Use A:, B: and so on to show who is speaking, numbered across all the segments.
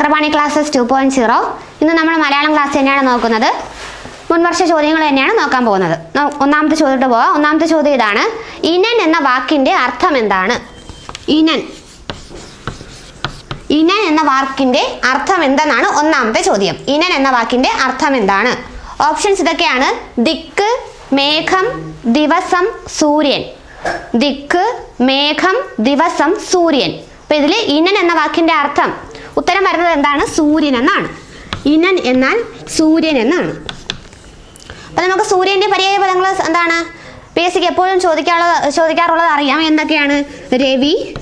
A: Chakrapani classes two point zero ഇന്ന് നമ്മൾ Malayalam class തന്നെയാണ് നോക്കുന്നത്. മുൻവർഷ ചോദ്യങ്ങൾ തന്നെയാണ് നോക്കാൻ പോകുന്നത്. ഒന്നാമത്തെ ചോദ്യത്തോട്ട് പോവാം. ഒന്നാമത്തെ ചോദ്യം ഇതാണ്. ഇനൻ എന്ന വാക്കിന്റെ അർത്ഥം എന്താണ്? ഇനൻ. ഇനൻ എന്ന വാക്കിന്റെ അർത്ഥം എന്തെന്നാണ് ഒന്നാമത്തെ ചോദ്യം. ഇനൻ എന്ന വാക്കിന്റെ അർത്ഥം എന്താണ്? ഓപ്ഷൻസ് ഇതൊക്കെയാണ്. ദിക്ക് മേഘം ദിവസം സൂര്യൻ. ദിക്ക് മേഘം ദിവസം സൂര്യൻ. അപ്പൊ ഇതിൽ ഇനൻ എന്ന വാക്കിന്റെ അർത്ഥം ഉത്തരം വരുന്നത് എന്താണ്? സൂര്യൻ എന്നാണ്. ഇനൻ എന്നാൽ സൂര്യൻ എന്നാണ്. അപ്പൊ നമുക്ക് സൂര്യന്റെ പര്യായ പദങ്ങൾ എന്താണ്? ബേസിക് എപ്പോഴും ചോദിക്കാനുള്ള ചോദിക്കാറുള്ളത് അറിയാം. എന്തൊക്കെയാണ്? രവി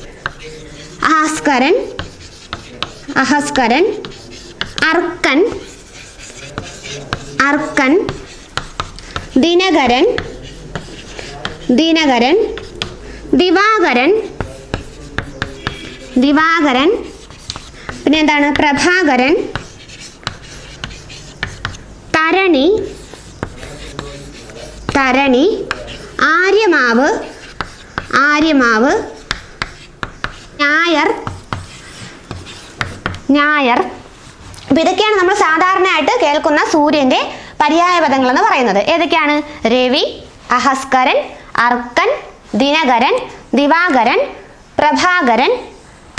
A: ആസ്കരൻ അഹസ്കരൻ അർക്കൻ അർക്കൻ ദിനകരൻ ദിനകരൻ ദിവാകരൻ ദിവാകരൻ പിന്നെ എന്താണ്? പ്രഭാകരൻ തരണി തരണി ആര്യമാവ് ആര്യമാവ് ഞായർ ഞായർ. അപ്പൊ ഇതൊക്കെയാണ് നമ്മൾ സാധാരണയായിട്ട് കേൾക്കുന്ന സൂര്യന്റെ പര്യായ പദങ്ങൾ എന്ന് പറയുന്നത്. ഏതൊക്കെയാണ്? രവി അഹസ്കരൻ അർക്കൻ ദിനകരൻ ദിവാകരൻ പ്രഭാകരൻ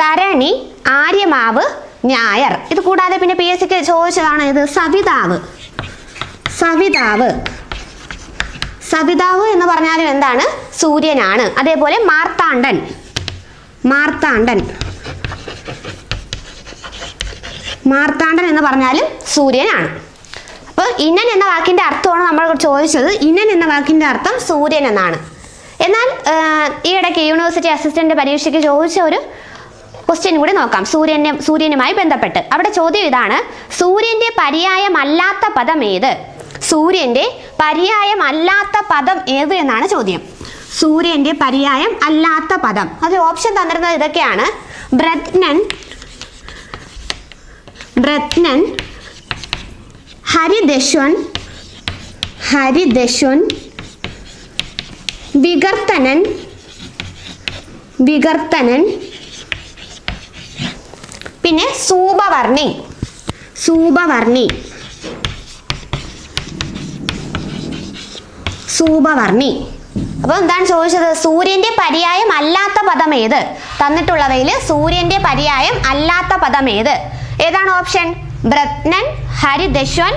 A: തരണി ആര്യമാവ് ഞായർ. ഇത് കൂടാതെ പിന്നെ പി എസ് സിക്ക് ചോദിച്ചതാണ് ഇത് സവിതാവ്. സവിതാവ്. സവിതാവ് എന്ന് പറഞ്ഞാലും എന്താണ്? സൂര്യനാണ്. അതേപോലെ മാർത്താണ്ഡൻ. മാർത്താണ്ഡൻ. മാർത്താണ്ഡൻ എന്ന് പറഞ്ഞാലും സൂര്യനാണ്. അപ്പോൾ ഇന്നൻ എന്ന വാക്കിന്റെ അർത്ഥമാണ് നമ്മൾ ചോദിച്ചത്. ഇന്നൻ എന്ന വാക്കിന്റെ അർത്ഥം സൂര്യൻ എന്നാണ്. എന്നാൽ ഈ ഇടയ്ക്ക് യൂണിവേഴ്സിറ്റി അസിസ്റ്റന്റ് പരീക്ഷയ്ക്ക് ചോദിച്ച ഒരു ക്വസ്റ്റ്യൻ കൂടി നോക്കാം. സൂര്യനെ സൂര്യനുമായി ബന്ധപ്പെട്ട്. അവിടെ ചോദ്യം ഇതാണ്. സൂര്യന്റെ പര്യായമല്ലാത്ത പദം ഏത്? സൂര്യന്റെ പര്യായമല്ലാത്ത പദം ഏത് എന്നാണ് ചോദ്യം. സൂര്യന്റെ പര്യായം അല്ലാത്ത പദം. അത് ഓപ്ഷൻ തന്നിരുന്നത് ഇതൊക്കെയാണ്. ബ്രത്നൻ ബ്രത്നൻ ഹരിദശ്വൻ ഹരിദശ്വൻ വികർത്തനൻ വികർത്തനൻ പിന്നെ സൂപവർണി സൂപവർണി സൂപവർണി അപ്പൊ എന്താണ് ചോദിച്ചത്? സൂര്യന്റെ പര്യായം അല്ലാത്ത പദം ഏത്? തന്നിട്ടുള്ളവയിൽ സൂര്യന്റെ പര്യായം അല്ലാത്ത പദം ഏത്? ഏതാണ് ഓപ്ഷൻ? ബ്രത്നൻ ഹരിദശ്വൻ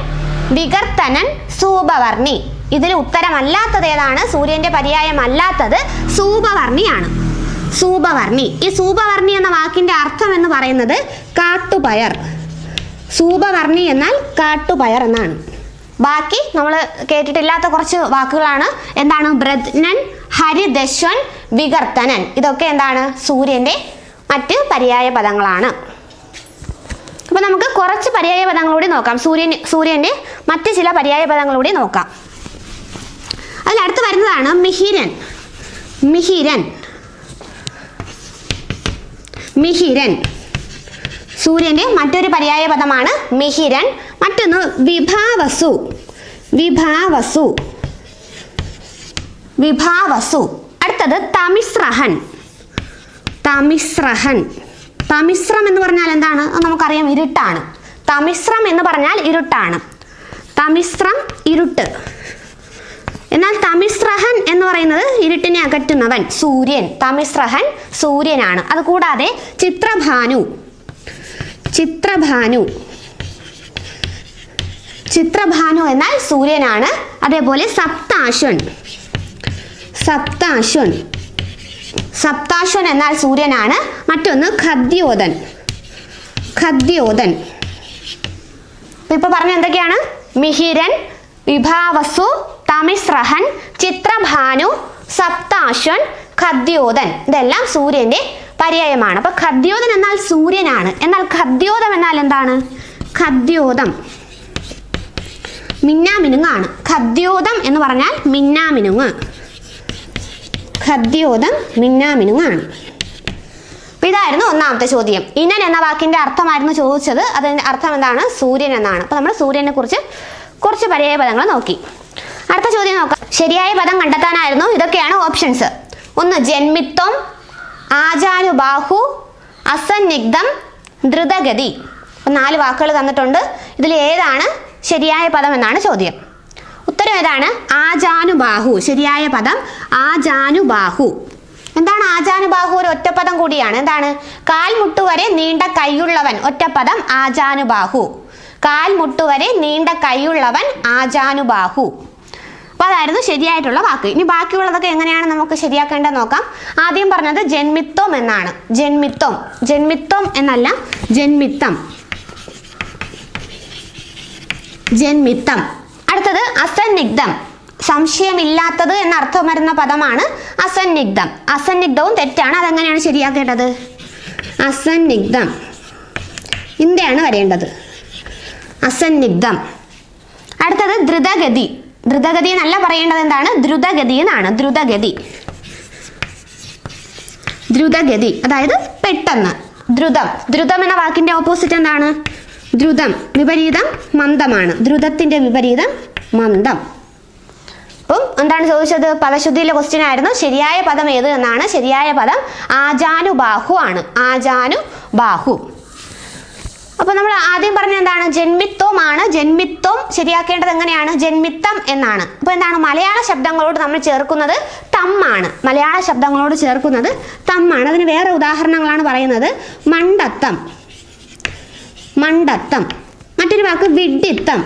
A: വികർത്തനൻ സൂപവർണി ഇതിൽ ഉത്തരമല്ലാത്തത് ഏതാണ്? സൂര്യന്റെ പര്യായം അല്ലാത്തത് സൂപവർണിയാണ് സൂപവർണി ഈ സൂപവർണി എന്ന വാക്കിന്റെ അർത്ഥം എന്ന് പറയുന്നത് കാട്ടുപയർ. സൂപവർണി എന്നാൽ കാട്ടുപയർ എന്നാണ്. ബാക്കി നമ്മൾ കേട്ടിട്ടില്ലാത്ത കുറച്ച് വാക്കുകളാണ്. എന്താണ്? ബ്രദ്നൻ ഹരിദശ്വൻ വികർത്തനൻ. ഇതൊക്കെ എന്താണ്? സൂര്യന്റെ മറ്റ് പര്യായ പദങ്ങളാണ്. അപ്പൊ നമുക്ക് കുറച്ച് പര്യായ പദങ്ങളൂടി നോക്കാം. സൂര്യൻ സൂര്യന്റെ മറ്റ് ചില പര്യായ പദങ്ങളൂടി നോക്കാം. അതിലടുത്ത് വരുന്നതാണ് മിഹിരൻ. മിഹിരൻ. മിഹിരൻ. സൂര്യന്റെ മറ്റൊരു പര്യായ പദമാണ് മിഹിരൻ. മറ്റൊന്ന് വിഭാവസു. വിഭാവസു. വിഭാവസു. അടുത്തത് തമിശ്രഹൻ. തമിശ്രഹൻ. തമിശ്രം എന്ന് പറഞ്ഞാൽ എന്താണ്? നമുക്കറിയാം ഇരുട്ടാണ്. തമിശ്രം എന്ന് പറഞ്ഞാൽ ഇരുട്ടാണ്. തമിശ്രം ഇരുട്ട്. എന്നാൽ തമിശ്രഹൻ എന്ന് പറയുന്നത് ഇരുട്ടിനെ അകറ്റുന്നവൻ സൂര്യൻ തമിശ്രഹൻ സൂര്യനാണ്. അതുകൂടാതെ ചിത്രഭാനു ചിത്രഭാനു ചിത്രഭാനു എന്നാൽ സൂര്യനാണ്. അതേപോലെ സപ്താശ്വൻ സപ്താശ്വൻ സപ്താശ്വൻ എന്നാൽ സൂര്യനാണ്. മറ്റൊന്ന് ഖദ്യോദൻ ഇപ്പൊ ഇപ്പൊ പറഞ്ഞ എന്തൊക്കെയാണ്? മിഹിരൻ വിഭാവസു തമിശ്രഹൻ ചിത്രഭാനു സപ്താശ്വൻ ഖദ്യോദൻ. ഇതെല്ലാം സൂര്യന്റെ പര്യായമാണ്. അപ്പൊ ഖദ്യോദൻ എന്നാൽ സൂര്യനാണ്. എന്നാൽ ഖദ്യോദം എന്നാൽ എന്താണ്? ഖദ്യോദം. മിന്നാമിനുങ്ങാണ്. ഖദ്യോദം എന്ന് പറഞ്ഞാൽ മിന്നാമിനുങ്ങ്. ഖദ്യോദം മിന്നാമിനുങ്ങാണ്. ഇതായിരുന്നു ഒന്നാമത്തെ ചോദ്യം. ഇനൻ എന്ന വാക്കിന്റെ അർത്ഥമായിരുന്നു ചോദിച്ചത്. അതിന്റെ അർത്ഥം എന്താണ്? സൂര്യൻ എന്നാണ്. അപ്പൊ നമ്മൾ സൂര്യനെ കുറിച്ച് കുറച്ച് പര്യായ പദങ്ങൾ നോക്കി. അടുത്ത ചോദ്യം നോക്കാം. ശരിയായ പദം കണ്ടെത്താനായിരുന്നു. ഇതൊക്കെയാണ് ഓപ്ഷൻസ് ഒന്ന് ജന്മിത്വം. ആചാനുബാഹു. അസന്നിഗ്ധം. ദ്രുതഗതി. നാല് വാക്കുകൾ തന്നിട്ടുണ്ട്. ഇതിൽ ഏതാണ് ശരിയായ പദം എന്നാണ് ചോദ്യം. ഉത്തരം ഏതാണ്? ആജാനുബാഹു ശരിയായ പദം ആജാനുബാഹു എന്താണ് ആജാനുബാഹു ഒരു ഒറ്റപ്പദം കൂടിയാണ്. എന്താണ്? കാൽമുട്ടുവരെ നീണ്ട കൈയുള്ളവൻ ഒറ്റപ്പദം ആജാനുബാഹു കാൽമുട്ടുവരെ നീണ്ട കൈയുള്ളവൻ ആജാനുബാഹു അപ്പോൾ അതായിരുന്നു ശരിയായിട്ടുള്ള വാക്ക്. ഇനി ബാക്കിയുള്ളതൊക്കെ എങ്ങനെയാണ് നമുക്ക് ശരിയാക്കേണ്ടത് നോക്കാം. ആദ്യം പറഞ്ഞത് ജന്മിത്വം എന്നാണ്. ജന്മിത്വം. ജന്മിത്വം എന്നല്ല ജന്മിത്തം. ജന്മിത്തം. അടുത്തത് അസന്നിഗ്ധം. സംശയമില്ലാത്തത് എന്ന അർത്ഥം വരുന്ന പദമാണ് അസന്നിഗ്ധം. അസന്നിഗ്ധവും തെറ്റാണ്. അതെങ്ങനെയാണ് ശരിയാക്കേണ്ടത്? അസന്നിഗ്ധം. ഇന്ത്യയാണ് വരേണ്ടത്. അസന്നിഗ്ധം. അടുത്തത് ദ്രുതഗതി. ദ്രുതഗതി എന്നല്ല പറയേണ്ടത് എന്താണ്? ദ്രുതഗതി എന്നാണ്. ദ്രുതഗതി. ദ്രുതഗതി. അതായത് പെട്ടെന്ന്. ദ്രുതം. ദ്രുതം എന്ന വാക്കിന്റെ ഓപ്പോസിറ്റ് എന്താണ്? ദ്രുതം. വിപരീതം മന്ദമാണ്. ദ്രുതത്തിന്റെ വിപരീതം മന്ദം. അപ്പം എന്താണ് ചോദിച്ചത്? പദശുദ്ധിയിലെ ക്വസ്റ്റ്യൻ ആയിരുന്നു. ശരിയായ പദം ഏത് എന്നാണ്? ശരിയായ പദം ആജാനുബാഹു ആണ്. ആജാനുബാഹു. അപ്പൊ നമ്മൾ ആദ്യം പറഞ്ഞ എന്താണ്? ജന്മിത്വമാണ് ജന്മിത്വം ശരിയാക്കേണ്ടത് എങ്ങനെയാണ്? ജന്മിത്തം എന്നാണ്. അപ്പൊ എന്താണ്? മലയാള ശബ്ദങ്ങളോട് നമ്മൾ ചേർക്കുന്നത് തമ്മാണ് മലയാള ശബ്ദങ്ങളോട് ചേർക്കുന്നത് തമ്മാണ് അതിന് വേറെ ഉദാഹരണങ്ങളാണ് പറയുന്നത് മണ്ടത്തം. മണ്ടത്തം. മറ്റൊരു വാക്ക് വിഡിത്തം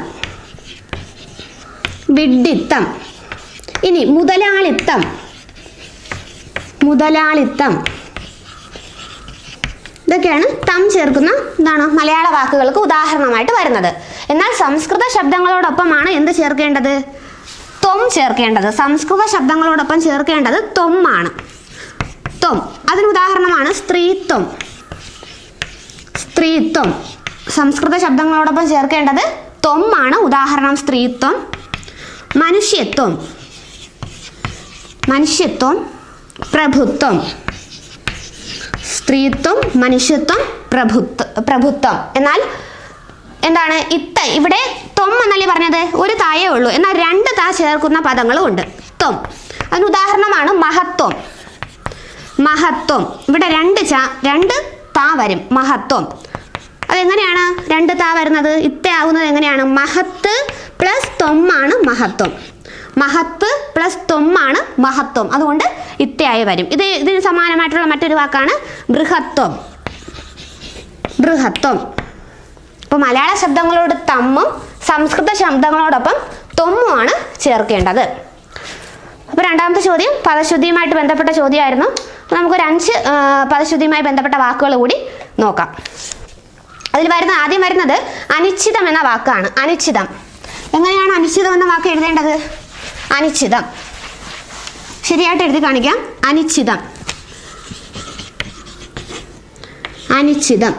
A: വിഡിത്തം ഇനി മുതലാളിത്തം. മുതലാളിത്തം. ഇതൊക്കെയാണ് തം ചേർക്കുന്ന എന്താണ് മലയാള വാക്കുകൾക്ക് ഉദാഹരണമായിട്ട് വരുന്നത്. എന്നാൽ സംസ്കൃത ശബ്ദങ്ങളോടൊപ്പമാണ് എന്ത് ചേർക്കേണ്ടത്? ത്വം ചേർക്കേണ്ടത്. സംസ്കൃത ശബ്ദങ്ങളോടൊപ്പം ചേർക്കേണ്ടത് തൊമ്മാണ്. ത്വം അതിന് ഉദാഹരണമാണ് സ്ത്രീത്വം. സ്ത്രീത്വം. സംസ്കൃത ശബ്ദങ്ങളോടൊപ്പം ചേർക്കേണ്ടത് ത്വമാണ് ഉദാഹരണം സ്ത്രീത്വം. മനുഷ്യത്വം. മനുഷ്യത്വം. പ്രഭുത്വം. സ്ത്രീത്വം മനുഷ്യത്വം പ്രഭുത്വ പ്രഭുത്വം. എന്നാൽ എന്താണ് ഇത്ത ഇവിടെ ത്വം എന്നല്ലേ പറഞ്ഞത്? ഒരു തായേ ഉള്ളൂ. എന്നാൽ രണ്ട് താ ചേർക്കുന്ന പദങ്ങളും ഉണ്ട്. ത്വം അതിന് ഉദാഹരണമാണ് മഹത്വം. മഹത്വം. ഇവിടെ രണ്ട് ച രണ്ട് താ വരും. മഹത്വം. അതെങ്ങനെയാണ് രണ്ട് താ വരുന്നത്? ഇത്ത ആവുന്നത് എങ്ങനെയാണ്? മഹത്ത് പ്ലസ് ത്വമാണ് മഹത്വം. മഹത്ത് പ്ലസ് ത്വമാണ് മഹത്വം. അതുകൊണ്ട് ഇത്തയായി വരും. ഇത് ഇതിന് സമാനമായിട്ടുള്ള മറ്റൊരു വാക്കാണ് ബൃഹത്വം. ബൃഹത്വം. അപ്പോൾ മലയാള ശബ്ദങ്ങളോട് തമ്മും സംസ്കൃത ശബ്ദങ്ങളോടൊപ്പം തൊമ്മുമാണ് ചേർക്കേണ്ടത്. അപ്പോൾ രണ്ടാമത്തെ ചോദ്യം പദശുദ്ധിയുമായിട്ട് ബന്ധപ്പെട്ട ചോദ്യമായിരുന്നു. അപ്പോൾ നമുക്കൊരു അഞ്ച് പദശുദ്ധിയുമായി ബന്ധപ്പെട്ട വാക്കുകൾ കൂടി നോക്കാം. അതിൽ വരുന്ന ആദ്യം വരുന്നത് അനിശ്ചിതം എന്ന വാക്കാണ്. അനിശ്ചിതം. എങ്ങനെയാണ് അനിശ്ചിതം എന്ന വാക്ക് എഴുതേണ്ടത്? അനിശ്ചിതം. ശരിയായിട്ട് എഴുതി കാണിക്കാം. അനിശ്ചിതം. അനിശ്ചിതം.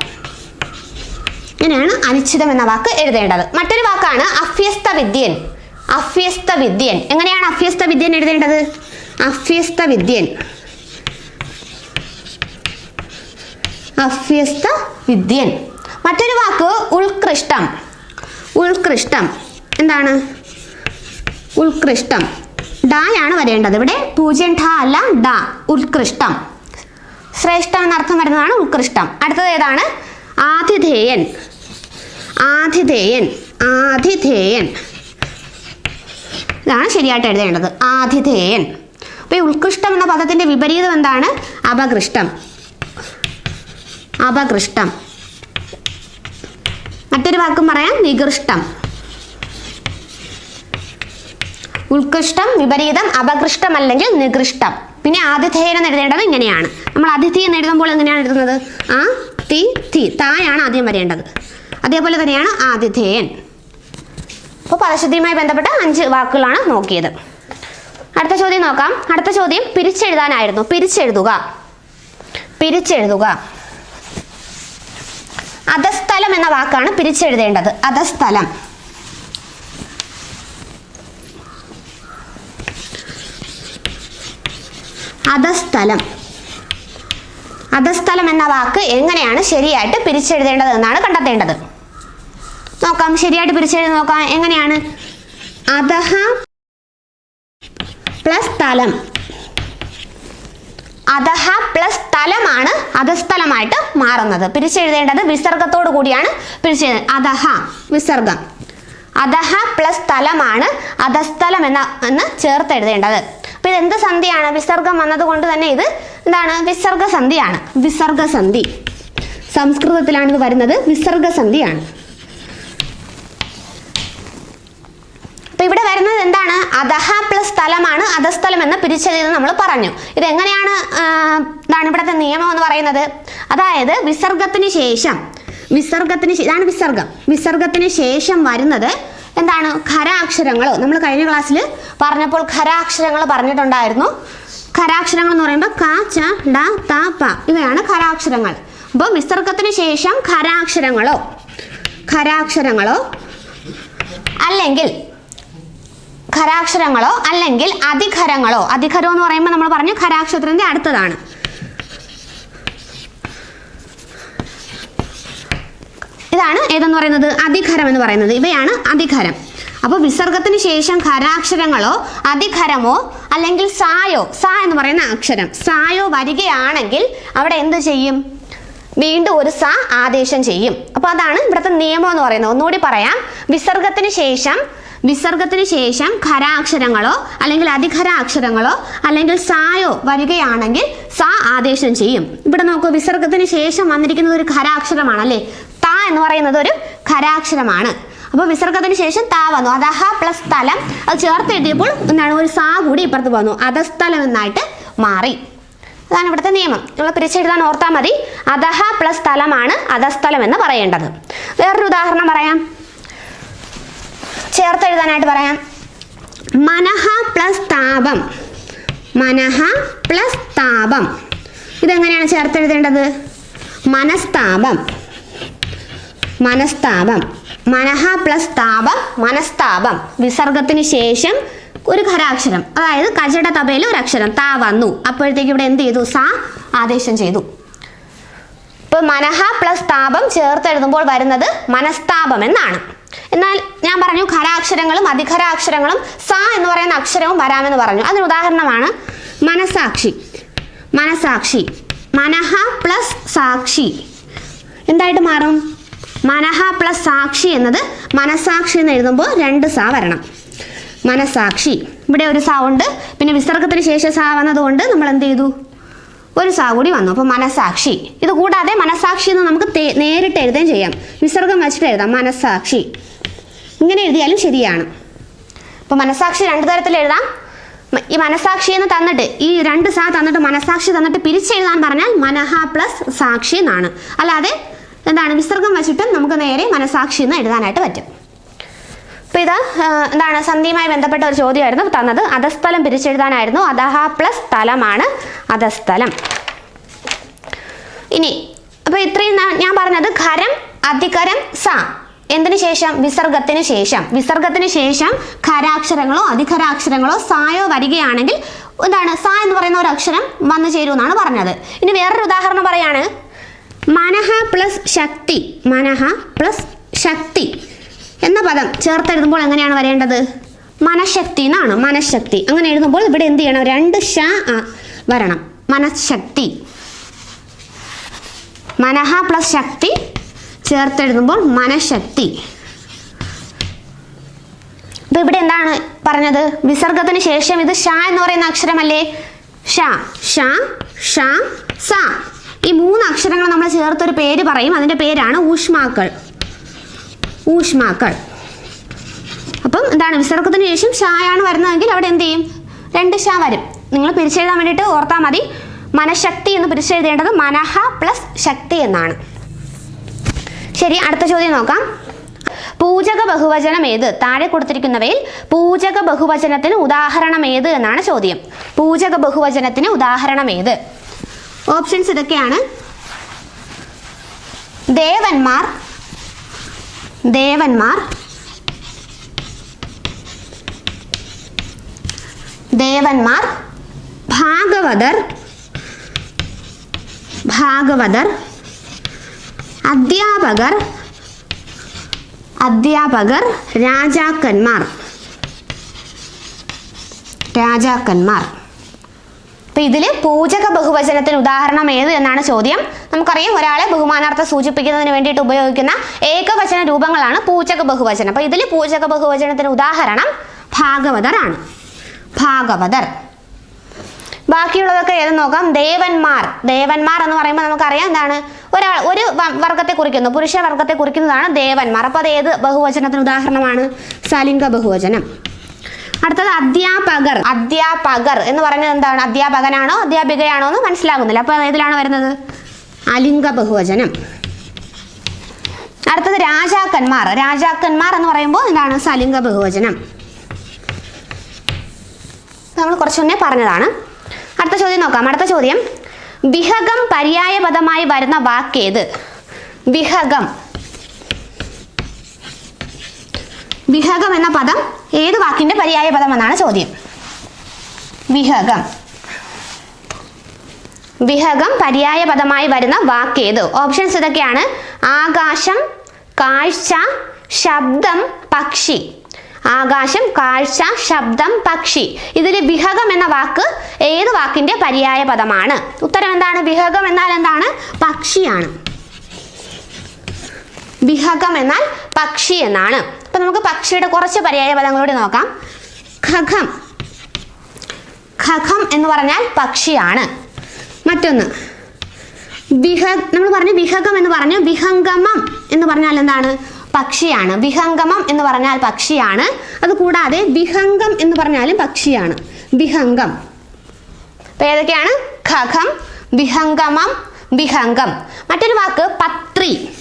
A: ഇങ്ങനെയാണ് അനിശ്ചിതം എന്ന വാക്ക് എഴുതേണ്ടത്. മറ്റൊരു വാക്കാണ് അഭ്യസ്ത വിദ്യൻ അഭ്യസ്ത വിദ്യൻ എങ്ങനെയാണ് അഭ്യസ്ത വിദ്യൻ എഴുതേണ്ടത്? അഭ്യസ്ത വിദ്യൻ അഭ്യസ്ത വിദ്യൻ മറ്റൊരു വാക്ക് ഉത്കൃഷ്ടം. ഉത്കൃഷ്ടം. എന്താണ്? ഉത്കൃഷ്ടം. ഡായാണ് വരേണ്ടത്. ഇവിടെ പൂജ്യം ഠ അല്ല ഡ. ഉത്കൃഷ്ടം. ശ്രേഷ്ഠം എന്നർത്ഥം വരുന്നതാണ് ഉത്കൃഷ്ടം. അടുത്തത് ഏതാണ്? ആതിഥേയൻ. ആതിഥേയൻ. ആതിഥേയൻ. ഇതാണ് ശരിയായിട്ട് എഴുതേണ്ടത്. ആതിഥേയൻ. അപ്പോൾ ഈ ഉത്കൃഷ്ടം എന്ന പദത്തിന്റെ വിപരീതം എന്താണ്? അപകൃഷ്ടം. അപകൃഷ്ടം. മറ്റൊരു വാക്കും പറയാം നികൃഷ്ടം. ഉത്കൃഷ്ടം വിപരീതം അപകൃഷ്ടം അല്ലെങ്കിൽ നികൃഷ്ടം. പിന്നെ ആതിഥേയനം എഴുതേണ്ടത് ഇങ്ങനെയാണ്. നമ്മൾ അതിഥി എന്ന് എഴുതുമ്പോൾ എങ്ങനെയാണ് എഴുതുന്നത്? ആ തി തി തായാണ് ആദ്യം വരേണ്ടത്. അതേപോലെ തന്നെയാണ് ആതിഥേയൻ. അപ്പോൾ പദശുദ്ധിയുമായി ബന്ധപ്പെട്ട അഞ്ച് വാക്കുകളാണ് നോക്കിയത്. അടുത്ത ചോദ്യം നോക്കാം. അടുത്ത ചോദ്യം പിരിച്ചെഴുതാനായിരുന്നു. പിരിച്ചെഴുതുക. പിരിച്ചെഴുതുക. അധസ്ഥലം എന്ന വാക്കാണ് പിരിച്ചെഴുതേണ്ടത്. അധസ്ഥലം. അധസ്ഥലം. അധസ്ഥലം എന്ന വാക്ക് എങ്ങനെയാണ് ശരിയായിട്ട് പിരിച്ചെഴുതേണ്ടത് എന്നാണ് കണ്ടെത്തേണ്ടത്. നോക്കാം ശരിയായിട്ട് പിരിച്ചെഴുതി നോക്കാം. എങ്ങനെയാണ്? അധഹ പ്ലസ് തലം അധഹ പ്ലസ് തലമാണ് അധസ്ഥലമായിട്ട് മാറുന്നത്. പിരിച്ചെഴുതേണ്ടത് വിസർഗത്തോടു കൂടിയാണ് പിരിച്ചെഴുത അധഹ വിസർഗം. അധഹ പ്ലസ് തലമാണ് അധസ്ഥലം എന്ന എന്ന് ചേർത്ത് എഴുതേണ്ടത്. അപ്പൊ ഇത് എന്ത് സന്ധിയാണ്? വിസർഗം വന്നതുകൊണ്ട് തന്നെ ഇത് എന്താണ്? വിസർഗ സന്ധിയാണ്. വിസർഗ സന്ധി. സംസ്കൃതത്തിലാണ് ഇത് വരുന്നത്. വിസർഗ സന്ധിയാണ്. അപ്പൊ ഇവിടെ വരുന്നത് എന്താണ്? അധഹ പ്ലസ് സ്ഥലമാണ്. അധസ്ഥലം എന്ന് പിരിച്ചതെന്ന് നമ്മൾ പറഞ്ഞു. ഇത് എങ്ങനെയാണ് ആ, എന്താണ് ഇവിടുത്തെ നിയമം എന്ന് പറയുന്നത്? അതായത് വിസർഗത്തിന് ശേഷം വിസർഗത്തിന് ഇതാണ് വിസർഗം. വിസർഗത്തിന് ശേഷം വരുന്നത് എന്താണ് ഖരാക്ഷരങ്ങളോ? നമ്മൾ കഴിഞ്ഞ ക്ലാസ്സിൽ പറഞ്ഞപ്പോൾ ഖരാക്ഷരങ്ങൾ പറഞ്ഞിട്ടുണ്ടായിരുന്നു. ഖരാക്ഷരങ്ങൾ എന്ന് പറയുമ്പോൾ ക ച ഡ ത പ ഇവയാണ് ഖരാക്ഷരങ്ങൾ. അപ്പോൾ വിസർഗത്തിന് ശേഷം ഖരാക്ഷരങ്ങളോ? ഖരാക്ഷരങ്ങളോ? അല്ലെങ്കിൽ ഖരാക്ഷരങ്ങളോ? അല്ലെങ്കിൽ അധികരങ്ങളോ അധിഖരം എന്ന് പറയുമ്പോൾ നമ്മൾ പറഞ്ഞു ഖരാക്ഷരത്തിന്റെ അടുത്തതാണ്. ഇതാണ് ഏതെന്ന് പറയുന്നത്? അധികരം എന്ന് പറയുന്നത്. ഇവയാണ് അധികരം. അപ്പോൾ വിസർഗത്തിന് ശേഷം ഖരാക്ഷരങ്ങളോ അധികരമോ അല്ലെങ്കിൽ സായോ സാ എന്ന് പറയുന്ന അക്ഷരം. സായോ വരികയാണെങ്കിൽ അവിടെ എന്ത് ചെയ്യും? വീണ്ടും ഒരു സ ആദേശം ചെയ്യും. അപ്പോൾ അതാണ് ഇവിടുത്തെ നിയമം എന്ന് പറയുന്നത്. ഒന്നുകൂടി പറയാം. വിസർഗത്തിന് ശേഷം വിസർഗത്തിന് ശേഷം ഖരാക്ഷരങ്ങളോ അല്ലെങ്കിൽ അധികരാക്ഷരങ്ങളോ അല്ലെങ്കിൽ സായോ വരികയാണെങ്കിൽ സ ആദേശം ചെയ്യും. ഇവിടെ നോക്കൂ വിസർഗത്തിന് ശേഷം വന്നിരിക്കുന്നത് ഒരു ഖരാക്ഷരമാണ് അല്ലേ ത എന്ന് പറയുന്നത് ഒരു ഖരാക്ഷരമാണ് അപ്പോൾ വിസർഗത്തിന് ശേഷം താ വന്നു. അതഹ പ്ലസ് സ്ഥലം. അത് ചേർത്ത് എഴുതിയപ്പോൾ എന്താണ് ഒരു സാ കൂടി ഇപ്പുറത്ത് വന്നു. അധസ്ഥലം എന്നായിട്ട് മാറി. അതാണ് ഇവിടുത്തെ നിയമം. നമ്മൾ പിരിച്ചെഴുതാൻ ഓർത്താൽ മതി. അധഹ പ്ലസ് സ്ഥലമാണ് അധസ്ഥലം എന്ന് പറയേണ്ടത്. വേറൊരു ഉദാഹരണം പറയാം. ചേർത്ത് എഴുതാനായിട്ട് പറയാം. മനഹ പ്ലസ് താപം. മനഹ പ്ലസ് താപം. ഇതെങ്ങനെയാണ് ചേർത്തെഴുതേണ്ടത് മനസ്താപം. മനസ്താപം. മനഹ പ്ലസ് താപം മനസ്താപം. വിസർഗത്തിന് ശേഷം ഒരു ഖരാക്ഷരം. അതായത് കജട തപയിൽ ഒരു അക്ഷരം. താ വന്നു. അപ്പോഴത്തേക്ക് ഇവിടെ എന്ത് ചെയ്തു? സാ ആദേശം ചെയ്തു. ഇപ്പൊ മനഹ പ്ലസ് താപം ചേർത്തെഴുതുമ്പോൾ വരുന്നത് മനസ്താപം എന്നാണ്. എന്നാൽ ഞാൻ പറഞ്ഞു ഖരാക്ഷരങ്ങളും അധിഖരാക്ഷരങ്ങളും സ എന്ന് പറയുന്ന അക്ഷരവും വരാമെന്ന് പറഞ്ഞു. അതിന് ഉദാഹരണമാണ് മനസാക്ഷി. മനസാക്ഷി. മനഹ പ്ലസ് സാക്ഷി. എന്തായിട്ട് മാറും? മനഹ പ്ലസ് സാക്ഷി എന്നത് മനസാക്ഷി എന്ന് എഴുതുമ്പോൾ രണ്ട് സാ വരണം. മനസാക്ഷി. ഇവിടെ ഒരു സാ ഉണ്ട്. പിന്നെ വിസർഗത്തിന് ശേഷം സാ വന്നതുകൊണ്ട് നമ്മൾ എന്ത് ചെയ്തു? ഒരു സാ കൂടി വന്നു. അപ്പോൾ മനസാക്ഷി. ഇത് കൂടാതെ മനസാക്ഷി എന്ന് നമുക്ക് നേരിട്ട് എഴുതുകയും ചെയ്യാം. വിസർഗം വെച്ചിട്ട് എഴുതാം. മനസാക്ഷി. ഇങ്ങനെ എഴുതിയാലും ശരിയാണ്. അപ്പോൾ മനസാക്ഷി രണ്ട് തരത്തിൽ എഴുതാം. ഈ മനസാക്ഷി എന്ന് തന്നിട്ട് ഈ രണ്ട് സാ തന്നിട്ട് മനസാക്ഷി തന്നിട്ട് പിരിച്ചെഴുതാൻ പറഞ്ഞാൽ മനഹ പ്ലസ് സാക്ഷി എന്നാണ്. അല്ലാതെ എന്താണ്? വിസർഗം വെച്ചിട്ടും നമുക്ക് നേരെ മനസാക്ഷി എന്ന് എഴുതാനായിട്ട് പറ്റും. അപ്പോൾ ഇത് എന്താണ്? സന്ധിയുമായി ബന്ധപ്പെട്ട ഒരു ചോദ്യമായിരുന്നു തന്നത്. അധസ്ഥലം പിരിച്ചെഴുതാനായിരുന്നു. അധഹ പ്ലസ് സ്ഥലമാണ് അധസ്ഥലം. ഇനി അപ്പോൾ ഇത്രയും ഞാൻ പറഞ്ഞത് ഖരം അധികരം സ. എന്തിനു ശേഷം? വിസർഗത്തിന് ശേഷം. വിസർഗത്തിന് ശേഷം ഖരാക്ഷരങ്ങളോ അധികരാക്ഷരങ്ങളോ സായോ വരികയാണെങ്കിൽ എന്താണ്? സ എന്ന് പറയുന്ന ഒരു അക്ഷരം വന്നു ചേരുമെന്നാണ് പറഞ്ഞത്. ഇനി വേറൊരു ഉദാഹരണം പറയാണ്. മനഹ പ്ലസ് ശക്തി. മനഹ പ്ലസ് ശക്തി എന്ന പദം ചേർത്തെഴുതുമ്പോൾ എങ്ങനെയാണ് വരേണ്ടത്? മനഃശക്തി എന്നാണ് മനഃശക്തി. അങ്ങനെ എഴുതുമ്പോൾ ഇവിടെ എന്ത് ചെയ്യണം? രണ്ട് ഷ വരണം. മനഃശക്തി. മനഹ പ്ലസ് ശക്തി ചേർത്തെഴുതുമ്പോൾ മനഃശക്തി. അപ്പൊ ഇവിടെ എന്താണ് പറഞ്ഞത്? വിസർഗത്തിന് ശേഷം ഇത് ഷ എന്ന് പറയുന്ന അക്ഷരമല്ലേ? ഷ ഷ ഷ സ. ഈ മൂന്ന് അക്ഷരങ്ങൾ നമ്മൾ ചേർത്തൊരു പേര് പറയും. അതിന്റെ പേരാണ് ഊഷ്മാക്കൾ. ഊഷ്മാക്കൾ. അപ്പം എന്താണ് വിസർഗത്തിന് ശേഷം ഷായാണ് വരുന്നതെങ്കിൽ അവിടെ എന്ത് ചെയ്യും? രണ്ട് ഷാ വരും. നിങ്ങൾ പിരിച്ചെഴുതാൻ വേണ്ടിയിട്ട് ഓർത്താൽ മതി. മനഃശക്തി എന്ന് പിരിച്ചെഴുതേണ്ടത് മനഹ പ്ലസ് ശക്തി എന്നാണ്. ശരി അടുത്ത ചോദ്യം നോക്കാം. പൂജക ബഹുവചനം ഏത്? താഴെ കൊടുത്തിരിക്കുന്നവയിൽ പൂജക ബഹുവചനത്തിന് ഉദാഹരണം ഏത് എന്നാണ് ചോദ്യം. പൂജക ബഹുവചനത്തിന് ഉദാഹരണം ഏത്? ഓപ്ഷൻസ് ഇതൊക്കെയാണ്. ദേവന്മാർ ദേവന്മാർ ദേവന്മാർ ഭാഗവതർ ഭാഗവതർ അധ്യാപകർ അധ്യാപകർ രാജാക്കന്മാർ. രാജാക്കന്മാർ. അപ്പൊ ഇതിൽ പൂജക ബഹുവചനത്തിന് ഉദാഹരണം ഏത് എന്നാണ് ചോദ്യം. നമുക്കറിയാം ഒരാളെ ബഹുമാനാർത്ഥം സൂചിപ്പിക്കുന്നതിന് വേണ്ടിയിട്ട് ഉപയോഗിക്കുന്ന ഏകവചന രൂപങ്ങളാണ് പൂജക ബഹുവചനം. അപ്പൊ ഇതിൽ പൂജക ബഹുവചനത്തിന് ഉദാഹരണം ഭാഗവതർ ആണ്. ഭാഗവതർ. ബാക്കിയുള്ളതൊക്കെ ഏത് നോക്കാം. ദേവന്മാർ. ദേവന്മാർ എന്ന് പറയുമ്പോൾ നമുക്കറിയാം എന്താണ്? ഒരാൾ ഒരു വർഗത്തെ കുറിക്കുന്നു. പുരുഷ വർഗത്തെ കുറിക്കുന്നതാണ് ദേവന്മാർ. അപ്പോൾ അത് ഏത് ബഹുവചനത്തിന് ഉദാഹരണമാണ്? സലിംഗ ബഹുവചനം. അടുത്തത് അധ്യാപകർ. അധ്യാപകർ എന്ന് പറഞ്ഞത് എന്താണ്? അധ്യാപകനാണോ അധ്യാപികയാണോ എന്ന് മനസ്സിലാകുന്നില്ല. അപ്പോൾ ഏതിലാണ് വരുന്നത്? അലിംഗ ബഹുവചനം. അടുത്തത് രാജാക്കന്മാർ. രാജാക്കന്മാർ എന്ന് പറയുമ്പോൾ എന്താണ്? സലിംഗ ബഹുവചനം. നമ്മൾ കുറച്ചു മുന്നേ പറഞ്ഞതാണ്. അടുത്ത ചോദ്യം നോക്കാം. അടുത്ത ചോദ്യം. വിഹകം പര്യായപദമായി വരുന്ന വാക്കേത്? വിഹകം. വിഹകം എന്ന പദം ഏത് വാക്കിന്റെ പര്യായ പദം എന്നാണ് ചോദ്യം? വിഹകം. വിഹകം പര്യായ പദമായി വരുന്ന വാക്കേത്? ഓപ്ഷൻസ് ഇതൊക്കെയാണ്. ആകാശം കാഴ്ച ശബ്ദം പക്ഷി. ആകാശം കാഴ്ച ശബ്ദം പക്ഷി. ഇതിൽ വിഹകം എന്ന വാക്ക് ഏത് വാക്കിന്റെ പര്യായ പദമാണ്? ഉത്തരം എന്താണ്? വിഹകം എന്നാൽ എന്താണ്? പക്ഷിയാണ്. വിഹകം എന്നാൽ പക്ഷി എന്നാണ്. അപ്പൊ നമുക്ക് പക്ഷിയുടെ കുറച്ച് പര്യായ പദങ്ങളൂടെ നോക്കാം. ഖഖം. ഖഖം എന്ന് പറഞ്ഞാൽ പക്ഷിയാണ്. മറ്റൊന്ന് വിഹ നമ്മൾ പറഞ്ഞു വിഹകം എന്ന് പറഞ്ഞു വിഹംഗമം എന്ന് പറഞ്ഞാൽ എന്താണ്? പക്ഷിയാണ്. വിഹംഗമം എന്ന് പറഞ്ഞാൽ പക്ഷിയാണ്. അതുകൂടാതെ വിഹംഗം എന്ന് പറഞ്ഞാലും പക്ഷിയാണ്. വിഹംഗം. അപ്പൊ ഏതൊക്കെയാണ്? ഖഖം വിഹംഗമം വിഹംഗം. മറ്റൊരു വാക്ക് പത്രി.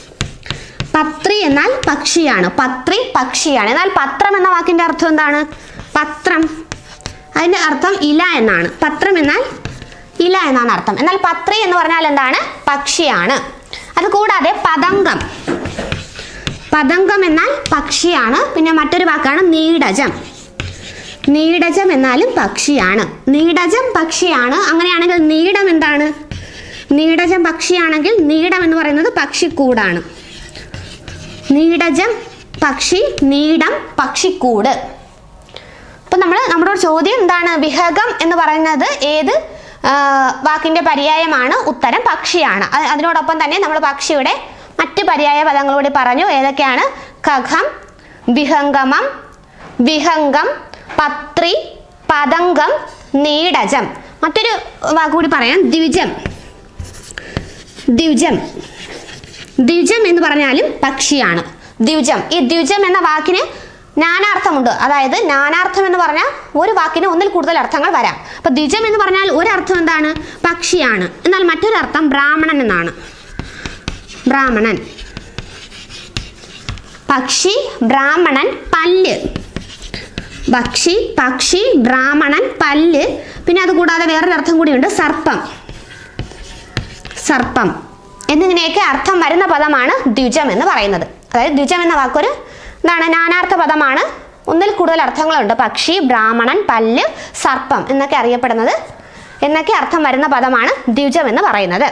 A: പത്രി എന്നാൽ പക്ഷിയാണ്. പത്രി പക്ഷിയാണ്. എന്നാൽ പത്രം എന്ന വാക്കിന്റെ അർത്ഥം എന്താണ്? പത്രം. അതിന്റെ അർത്ഥം ഇല എന്നാണ്. പത്രം എന്നാൽ ഇല എന്നാണ് അർത്ഥം. എന്നാൽ പത്രി എന്ന് പറഞ്ഞാൽ എന്താണ്? പക്ഷിയാണ്. അത് കൂടാതെ പതംഗം. പതംഗം എന്നാൽ പക്ഷിയാണ്. പിന്നെ മറ്റൊരു വാക്കാണ് നീടജം. നീടജം എന്നാലും പക്ഷിയാണ്. നീടജം പക്ഷിയാണ്. അങ്ങനെയാണെങ്കിൽ നീടം എന്താണ്? നീടജം പക്ഷിയാണെങ്കിൽ നീടം എന്ന് പറയുന്നത് പക്ഷിക്കൂടാണ്. നീടജം പക്ഷി നീടം പക്ഷിക്കൂട്. അപ്പം നമ്മൾ നമ്മുടെ ചോദ്യം എന്താണ്? വിഹകം എന്ന് പറയുന്നത് ഏത് വാക്കിന്റെ പര്യായമാണ് ഉത്തരം പക്ഷിയാണ്. അതിനോടൊപ്പം തന്നെ നമ്മൾ പക്ഷിയുടെ മറ്റ് പര്യായ പദങ്ങളൂടി പറഞ്ഞു ഏതൊക്കെയാണ്? ഖഖം വിഹംഗമം വിഹംഗം പത്രി പതംഗം നീടജം. മറ്റൊരു വാക്കുകൂടി പറയാം ദ്വിജം. ദ്വിജം. ദ്വിജം എന്ന് പറഞ്ഞാലും പക്ഷിയാണ്. ദ്വിജം. ഈ ദ്വിജം എന്ന വാക്കിന് നാനാർത്ഥമുണ്ട്. അതായത് നാനാർത്ഥം എന്ന് പറഞ്ഞാൽ ഒരു വാക്കിന് ഒന്നിൽ കൂടുതൽ അർത്ഥങ്ങൾ വരാം. അപ്പൊ ദ്വിജം എന്ന് പറഞ്ഞാൽ ഒരു അർത്ഥം എന്താണ്? പക്ഷിയാണ്. എന്നാൽ മറ്റൊരു അർത്ഥം ബ്രാഹ്മണൻ എന്നാണ്. ബ്രാഹ്മണൻ. പക്ഷി ബ്രാഹ്മണൻ പല്ല്. പക്ഷി പക്ഷി ബ്രാഹ്മണൻ പല്ല്. പിന്നെ അതുകൂടാതെ വേറൊരു അർത്ഥം കൂടിയുണ്ട് സർപ്പം. സർപ്പം. എന്നിങ്ങനെയൊക്കെ അർത്ഥം വരുന്ന പദമാണ് ദ്വിജം എന്ന് പറയുന്നത്. അതായത് ദ്വിജം എന്ന വാക്കൊരു എന്താണ്? നാനാർത്ഥ പദമാണ്. ഒന്നിൽ കൂടുതൽ അർത്ഥങ്ങളുണ്ട്. പക്ഷി ബ്രാഹ്മണൻ പല്ല് സർപ്പം എന്നൊക്കെ അറിയപ്പെടുന്നത് എന്നൊക്കെ അർത്ഥം വരുന്ന പദമാണ് ദ്വിജം എന്ന് പറയുന്നത്.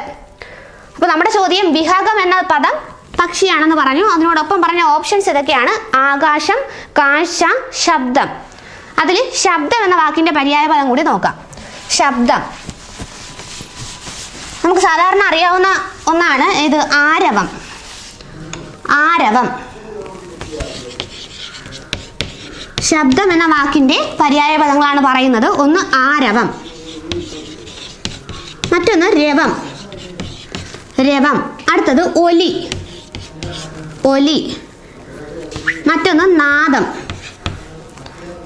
A: അപ്പോൾ നമ്മുടെ ചോദ്യം വിഹാഗം എന്ന പദം പക്ഷിയാണെന്ന് പറഞ്ഞു. അതിനോടൊപ്പം പറഞ്ഞ ഓപ്ഷൻസ് ഇതൊക്കെയാണ്. ആകാശം കാഴ്ച ശബ്ദം. അതിൽ ശബ്ദം എന്ന വാക്കിന്റെ പര്യായ പദം കൂടി നോക്കാം. ശബ്ദം. നമുക്ക് സാധാരണ അറിയാവുന്ന ഒന്നാണ് ഇത് ആരവം. ആരവം. ശബ്ദം എന്ന വാക്കിന്റെ പര്യായ പദങ്ങളാണ് പറയുന്നത്. ഒന്ന് ആരവം. മറ്റൊന്ന് രവം. രവം. അടുത്തത് ഒലി. ഒലി. മറ്റൊന്ന് നാദം.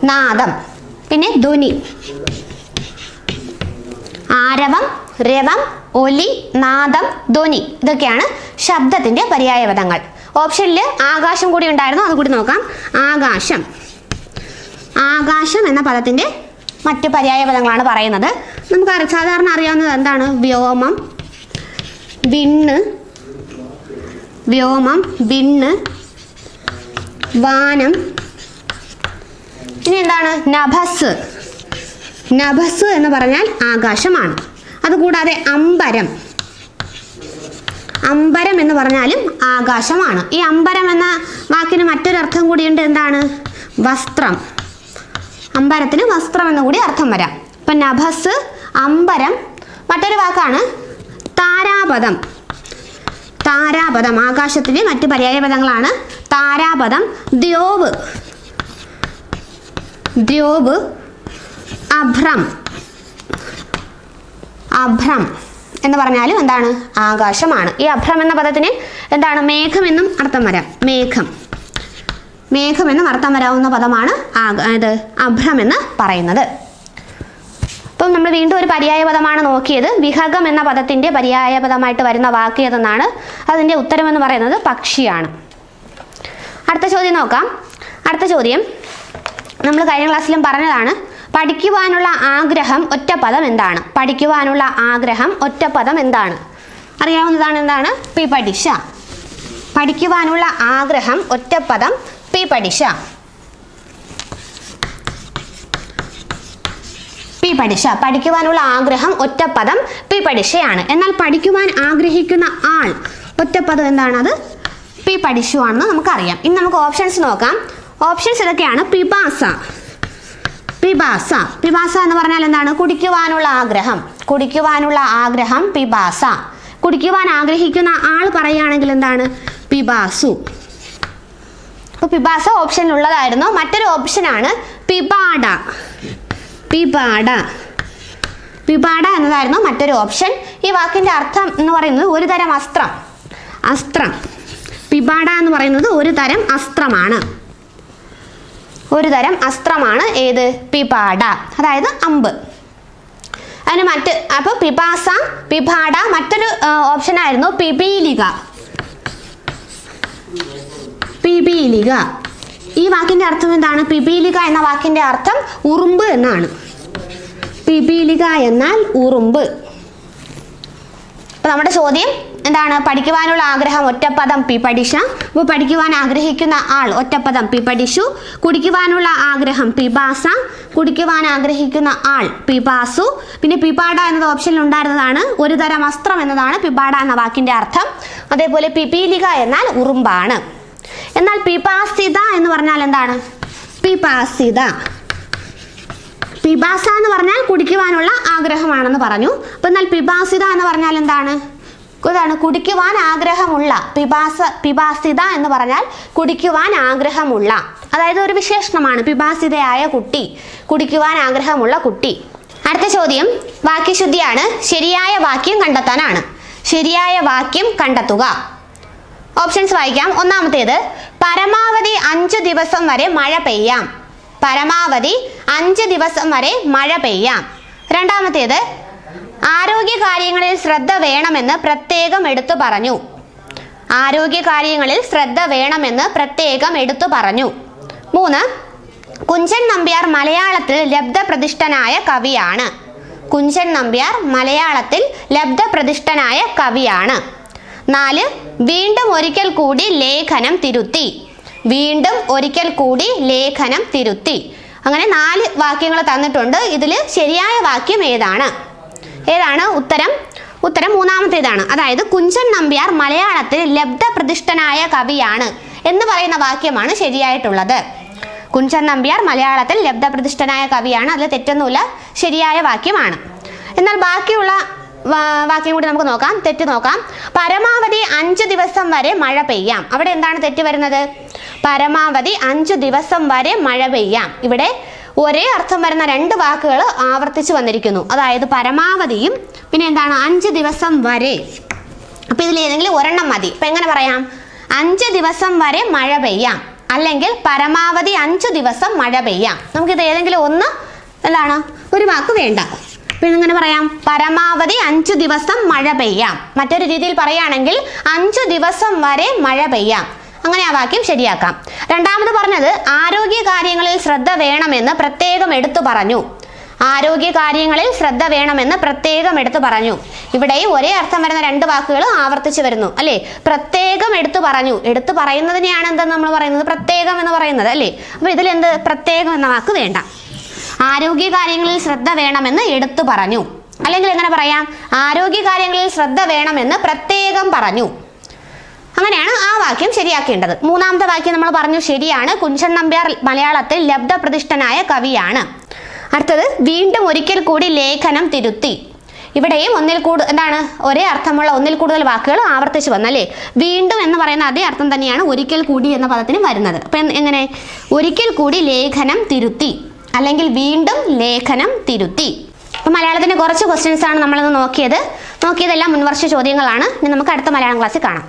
A: നാദം. പിന്നെ ധ്വനി. ആരവം രവം ഒലി നാദം ധ്വനി ഇതൊക്കെയാണ് ശബ്ദത്തിന്റെ പര്യായപദങ്ങൾ. ഓപ്ഷനിൽ ആകാശം കൂടി ഉണ്ടായിരുന്നു. അതുകൂടി നോക്കാം. ആകാശം. ആകാശം എന്ന പദത്തിന്റെ മറ്റ് പര്യായ പദങ്ങളാണ് പറയുന്നത്. നമുക്ക് സാധാരണ അറിയാവുന്നത് എന്താണ്? വ്യോമം വിണ്ണ് വ്യോമം വിണ്ണ് വാനം. ഇനി എന്താണ്? നഭസ്. നഭസ് എന്ന് പറഞ്ഞാൽ ആകാശമാണ്. അതുകൂടാതെ അമ്പരം. അമ്പരം എന്ന് പറഞ്ഞാലും ആകാശമാണ്. ഈ അമ്പരം എന്ന വാക്കിന് മറ്റൊരർത്ഥം കൂടിയുണ്ട് എന്താണ്? വസ്ത്രം. അമ്പരത്തിന് വസ്ത്രം എന്ന് കൂടി അർത്ഥം വരാം. ഇപ്പൊ നഭസ് അമ്പരം മറ്റൊരു വാക്കാണ് താരാപദം. താരാപദം. ആകാശത്തിലെ മറ്റ് പര്യായപദങ്ങളാണ് താരാപദം ദ്യോവ്. ദ്യോവ് അഭ്രം. അഭ്രം എന്ന് പറഞ്ഞാലും എന്താണ്? ആകാശമാണ്. ഈ അഭ്രം എന്ന പദത്തിന് എന്താണ്? മേഘം എന്നും അർത്ഥം വരാം. മേഘം. മേഘം എന്നും അർത്ഥം വരാവുന്ന പദമാണ് ഇത് അഭ്രം എന്ന് പറയുന്നത്. അപ്പം നമ്മൾ വീണ്ടും ഒരു പര്യായ പദമാണ് നോക്കിയത്. വിഹകം എന്ന പദത്തിന്റെ പര്യായ പദമായിട്ട് വരുന്ന വാക്ക് ഏതെന്നാണ്? അതിന്റെ ഉത്തരം എന്ന് പറയുന്നത് പക്ഷിയാണ്. അടുത്ത ചോദ്യം നോക്കാം. അടുത്ത ചോദ്യം. നമ്മൾ കഴിഞ്ഞ ക്ലാസ്സിലും പറഞ്ഞതാണ് പഠിക്കുവാനുള്ള ആഗ്രഹം ഒറ്റ പദം എന്താണ്? പഠിക്കുവാനുള്ള ആഗ്രഹം ഒറ്റ പദം എന്താണ്? അറിയാവുന്നതാണ് എന്താണ്? പി പഠിഷ പഠിക്കുവാനുള്ള ആഗ്രഹം ഒറ്റപ്പദം പി പഠിഷ പി പഠിഷ പഠിക്കുവാനുള്ള ആഗ്രഹം ഒറ്റപ്പദം പി പഠിഷയാണ് എന്നാൽ പഠിക്കുവാൻ ആഗ്രഹിക്കുന്ന ആൾ ഒറ്റപ്പദം എന്താണത് പി പഠിഷു ആണെന്ന് നമുക്കറിയാം. ഇനി നമുക്ക് ഓപ്ഷൻസ് നോക്കാം. ഓപ്ഷൻസ് ഇതൊക്കെയാണ് പിബാസ പിബാസ. പിബാസ എന്ന് പറഞ്ഞാൽ എന്താണ്? കുടിക്കുവാനുള്ള ആഗ്രഹം. കുടിക്കുവാനുള്ള ആഗ്രഹം പിബാസ. കുടിക്കുവാൻ ആഗ്രഹിക്കുന്ന ആൾ പറയുകയാണെങ്കിൽ എന്താണ്? പിബാസു. അപ്പോൾ പിബാസ ഓപ്ഷൻ ഉള്ളതായിരുന്നു. മറ്റൊരു ഓപ്ഷനാണ് പിബാഡ. പിബാഡ. പിബാഡ എന്നതായിരുന്നു മറ്റൊരു ഓപ്ഷൻ ഈ വാക്കിന്റെ അർത്ഥം എന്ന് പറയുന്നത് ഒരു തരം അസ്ത്രം. അസ്ത്രം. പിബാഡ എന്ന് പറയുന്നത് ഒരു തരം അസ്ത്രമാണ്. ഒരു തരം അസ്ത്രമാണ്. ഏത്? പിപാട. അതായത് അമ്പ്. അതിന് മറ്റ് അപ്പോൾ പിപാസ പിപാട മറ്റൊരു ഓപ്ഷൻ ആയിരുന്നു പിപീലിക. പിപീലിക. ഈ വാക്കിന്റെ അർത്ഥം എന്താണ്? പിപീലിക എന്ന വാക്കിന്റെ അർത്ഥം ഉറുമ്പ് എന്നാണ്. പിപീലിക എന്നാൽ ഉറുമ്പ്. അപ്പൊ നമ്മുടെ ചോദ്യം എന്താണ്? പഠിക്കുവാനുള്ള ആഗ്രഹം ഒറ്റപ്പദം പി പഠിഷ അപ്പോൾ പഠിക്കുവാൻ ആഗ്രഹിക്കുന്ന ആൾ ഒറ്റപ്പദം പി പഠിഷു കുടിക്കുവാനുള്ള ആഗ്രഹം പിബാസ കുടിക്കുവാൻ ആഗ്രഹിക്കുന്ന ആൾ പിബാസു പിന്നെ പിപാട എന്നത് ഓപ്ഷനിൽ ഉണ്ടായിരുന്നതാണ്. ഒരു തരം വസ്ത്രം എന്നതാണ് പിപാട എന്ന വാക്കിന്റെ അർത്ഥം. അതേപോലെ പിപീലിക എന്നാൽ ഉറുമ്പാണ്. എന്നാൽ പിപാസിത എന്ന് പറഞ്ഞാൽ എന്താണ്? പിപാസിത പിബാസ എന്ന് പറഞ്ഞാൽ കുടിക്കുവാനുള്ള ആഗ്രഹമാണെന്ന് പറഞ്ഞു. അപ്പൊ എന്നാൽ പിബാസിത എന്ന് പറഞ്ഞാൽ എന്താണ്? ഇതാണ് കുടിക്കുവാൻ ആഗ്രഹമുള്ള പിപാസ പിപാസിത എന്ന് പറഞ്ഞാൽ കുടിക്കുവാൻ ആഗ്രഹമുള്ള. അതായത് ഒരു വിശേഷണമാണ് പിപാസിതയായ കുട്ടി കുടിക്കുവാൻ ആഗ്രഹമുള്ള കുട്ടി. അടുത്ത ചോദ്യം വാക്യശുദ്ധിയാണ് ശരിയായ വാക്യം കണ്ടെത്താനാണ്. ശരിയായ വാക്യം കണ്ടെത്തുക. ഓപ്ഷൻസ് വായിക്കാം. ഒന്നാമത്തേത് പരമാവധി അഞ്ച് ദിവസം വരെ മഴ പെയ്യാം. പരമാവധി അഞ്ച് ദിവസം വരെ മഴ പെയ്യാം. രണ്ടാമത്തേത് ആരോഗ്യ കാര്യങ്ങളിൽ ശ്രദ്ധ വേണമെന്ന് പ്രത്യേകം എടുത്തു പറഞ്ഞു. ആരോഗ്യ കാര്യങ്ങളിൽ ശ്രദ്ധ വേണമെന്ന് പ്രത്യേകം എടുത്തു പറഞ്ഞു. മൂന്ന് കുഞ്ചൻ നമ്പ്യാർ മലയാളത്തിൽ ലബ്ധപ്രതിഷ്ഠനായ കവിയാണ്. കുഞ്ചൻ നമ്പ്യാർ മലയാളത്തിൽ ലബ്ധപ്രതിഷ്ഠനായ കവിയാണ്. നാല് വീണ്ടും ഒരിക്കൽ കൂടി ലേഖനം തിരുത്തി. വീണ്ടും ഒരിക്കൽ കൂടി ലേഖനം തിരുത്തി. അങ്ങനെ നാല് വാക്യങ്ങൾ തന്നിട്ടുണ്ട്. ഇതിൽ ശരിയായ വാക്യം ഏതാണ്? ഏതാണ്? ഉത്തരം. ഉത്തരം മൂന്നാമത്തേതാണ്. അതായത് കുഞ്ചൻ നമ്പ്യാർ മലയാളത്തിൽ ലബ്ധപ്രതിഷ്ഠനായ കവിയാണ് എന്ന് പറയുന്ന വാക്യമാണ് ശരിയായിട്ടുള്ളത്. കുഞ്ചൻ നമ്പ്യാർ മലയാളത്തിൽ ലബ്ധപ്രതിഷ്ഠനായ കവിയാണ്. അതിൽ തെറ്റൊന്നുമില്ല. ശരിയായ വാക്യമാണ്. എന്നാൽ ബാക്കിയുള്ള വാക്യം കൂടി നമുക്ക് നോക്കാം. തെറ്റ് നോക്കാം. പരമാവധി അഞ്ച് ദിവസം വരെ മഴ പെയ്യാം. അവിടെ എന്താണ് തെറ്റ് വരുന്നത്? പരമാവധി അഞ്ചു ദിവസം വരെ മഴ പെയ്യാം. ഇവിടെ ഒരേ അർത്ഥം വരുന്ന രണ്ട് വാക്കുകൾ ആവർത്തിച്ച് വന്നിരിക്കുന്നു. അതായത് പരമാവധിയും പിന്നെ എന്താണ് അഞ്ച് ദിവസം വരെ. അപ്പൊ ഇതിൽ ഏതെങ്കിലും ഒരെണ്ണം മതി. ഇപ്പൊ എങ്ങനെ പറയാം? അഞ്ച് ദിവസം വരെ മഴ പെയ്യാം. അല്ലെങ്കിൽ പരമാവധി അഞ്ച് ദിവസം മഴ പെയ്യാം. നമുക്കിത് ഏതെങ്കിലും ഒന്ന് എന്താണ്? ഒരു വാക്ക് വേണ്ട. പിന്നെ എങ്ങനെ പറയാം? പരമാവധി അഞ്ചു ദിവസം മഴ പെയ്യാം. മറ്റൊരു രീതിയിൽ പറയുകയാണെങ്കിൽ അഞ്ചു ദിവസം വരെ മഴ പെയ്യാം. അങ്ങനെ ആ വാക്യം ശരിയാക്കാം. രണ്ടാമത് പറഞ്ഞത് ആരോഗ്യ കാര്യങ്ങളിൽ ശ്രദ്ധ വേണമെന്ന് പ്രത്യേകം എടുത്തു പറഞ്ഞു. ആരോഗ്യ കാര്യങ്ങളിൽ ശ്രദ്ധ വേണമെന്ന് പ്രത്യേകം എടുത്തു പറഞ്ഞു. ഇവിടെ ഒരേ അർത്ഥം വരുന്ന രണ്ട് വാക്കുകൾ ആവർത്തിച്ചു വരുന്നു അല്ലേ? പ്രത്യേകം എടുത്തു പറഞ്ഞു. എടുത്തു പറയുന്നതിനെയാണ് എന്തെന്ന് നമ്മൾ പറയുന്നത്? പ്രത്യേകം എന്ന് പറയുന്നത് അല്ലേ? അപ്പോൾ ഇതിൽ എന്ത്? പ്രത്യേകം എന്ന വാക്ക് വേണ്ട. ആരോഗ്യ കാര്യങ്ങളിൽ ശ്രദ്ധ വേണമെന്ന് എടുത്തു പറഞ്ഞു. അല്ലെങ്കിൽ എങ്ങനെ പറയാം? ആരോഗ്യ കാര്യങ്ങളിൽ ശ്രദ്ധ വേണമെന്ന് പ്രത്യേകം പറഞ്ഞു. അങ്ങനെയാണ് ആ വാക്യം ശരിയാക്കേണ്ടത്. മൂന്നാമത്തെ വാക്യം നമ്മൾ പറഞ്ഞു ശരിയാണ്. കുഞ്ചൻ നമ്പ്യാർ മലയാളത്തിൽ ലബ്ധപ്രതിഷ്ഠനായ കവിയാണ്. അടുത്തത് വീണ്ടും ഒരിക്കൽ കൂടി ലേഖനം തിരുത്തി. ഇവിടെയും ഒന്നിൽ കൂടുതൽ എന്താണ്? ഒരേ അർത്ഥമുള്ള ഒന്നിൽ കൂടുതൽ വാക്കുകൾ ആവർത്തിച്ചു വന്നല്ലേ? വീണ്ടും എന്ന് പറയുന്ന അതേ അർത്ഥം തന്നെയാണ് ഒരിക്കൽ കൂടി എന്ന പദത്തിന് വരുന്നത്. അപ്പം എങ്ങനെ? ഒരിക്കൽ കൂടി ലേഖനം തിരുത്തി. അല്ലെങ്കിൽ വീണ്ടും ലേഖനം തിരുത്തി. അപ്പം മലയാളത്തിന്റെ കുറച്ച് ക്വസ്റ്റ്യൻസ് ആണ് നമ്മളിന്ന് നോക്കിയത്. നോക്കിയതെല്ലാം മുൻവർഷ ചോദ്യങ്ങളാണ്. ഇനി നമുക്ക് അടുത്ത മലയാളം ക്ലാസ്സിൽ കാണാം.